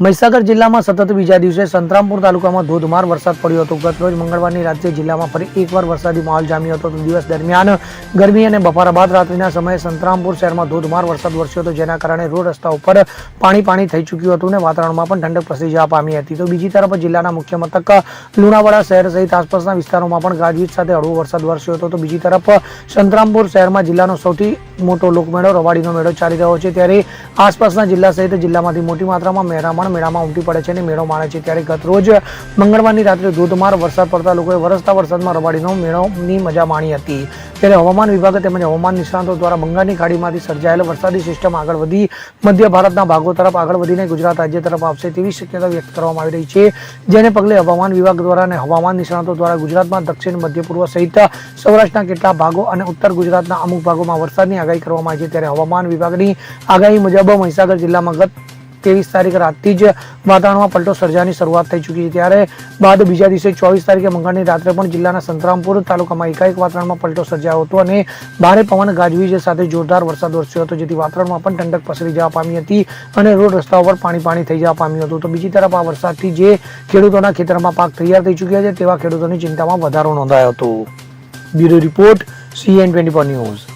મહીસાગર જિલ્લામાં સતત બીજા દિવસે સંતરામપુર તાલુકામાં ધોધમાર વરસાદ પડ્યો હતો. ગત રોજ મંગળવારની રાત્રે જિલ્લામાં ફરી એકવાર વરસાદી માહોલ જામ્યો હતો. દિવસ દરમિયાન ગરમી અને બપોરા બાદ રાત્રિના સમયે સંતરામપુર શહેરમાં ધોધમાર વરસાદ વરસ્યો હતો, જેના કારણે રોડ રસ્તા ઉપર પાણી પાણી થઈ ચૂક્યું હતું અને વાતાવરણમાં પણ ઠંડક પ્રસરી જવા પામી હતી. તો બીજી તરફ જિલ્લાના મુખ્ય મથક લુણાવાડા શહેર સહિત આસપાસના વિસ્તારોમાં પણ ગાજવીજ સાથે હળવો વરસાદ વરસ્યો હતો. તો બીજી તરફ સંતરામપુર શહેરમાં જિલ્લાનો સૌથી મોટો લોકમેળો રવાડીનો મેળો ચાલી રહ્યો છે. ત્યારે આસપાસના જિલ્લા સહિત જિલ્લામાંથી મોટી માત્રામાં મહેરામણ મેળામાં ઉમટી પડે છે અને મેળો માણે છે. ત્યારે ગતરોજ મંગળવારની રાત્રે ધોધમાર વરસાદ પડતા લોકોએ વરસતા વરસાદમાં રવાડીનો મેળોની મજા માણી હતી. ત્યારે હવામાન વિભાગે તેમજ હવામાન નિષ્ણાતો દ્વારા બંગાળની ખાડીમાંથી સર્જાયેલ વરસાદી સિસ્ટમ આગળ વધી, મધ્ય ભારતના ભાગો તરફ આગળ વધીને ગુજરાત રાજ્ય તરફ આવશે તેવી શક્યતા વ્યક્ત કરવામાં આવી રહી છે. જેને પગલે હવામાન વિભાગ દ્વારા અને હવામાન નિષ્ણાતો દ્વારા ગુજરાતમાં દક્ષિણ, મધ્ય પૂર્વ સહિત સૌરાષ્ટ્રના કેટલાક ભાગો અને ઉત્તર ગુજરાતના અમુક ભાગોમાં વરસાદની આગાહી કરવામાં આવી છે ત્યારે હવામાન વિભાગની આગાહી મુજબ મહીસાગર જિલ્લામાં ગત ત્રેવીસ તારીખ રાતથી જ વાતાવરણમાં પલટો સર્જાની શરૂઆત થઈ ચૂકી છે. ત્યારે બાદ બીજા દિવસે ચોવીસ તારીખે મંગળની રાત્રે પણ જિલ્લાના સંતરામપુર તાલુકામાં એકાએક વાતાવરણમાં પલટો સર્જાયો હતો અને ભારે પવન ગાજવીજ સાથે જોરદાર વરસાદ વરસ્યો હતો, જેથી વાતાવરણમાં પણ ઠંડક પસરી જવા પામી હતી અને રોડ રસ્તા પર પાણી પાણી થઈ જવા પામ્યું હતું. તો બીજી તરફ આ વરસાદથી જે ખેડૂતોના ખેતરમાં પાક તૈયાર થઈ ચૂક્યા છે, તેવા ખેડૂતોની ચિંતામાં વધારો નોંધાયો હતો. Bureau report CN twenty news.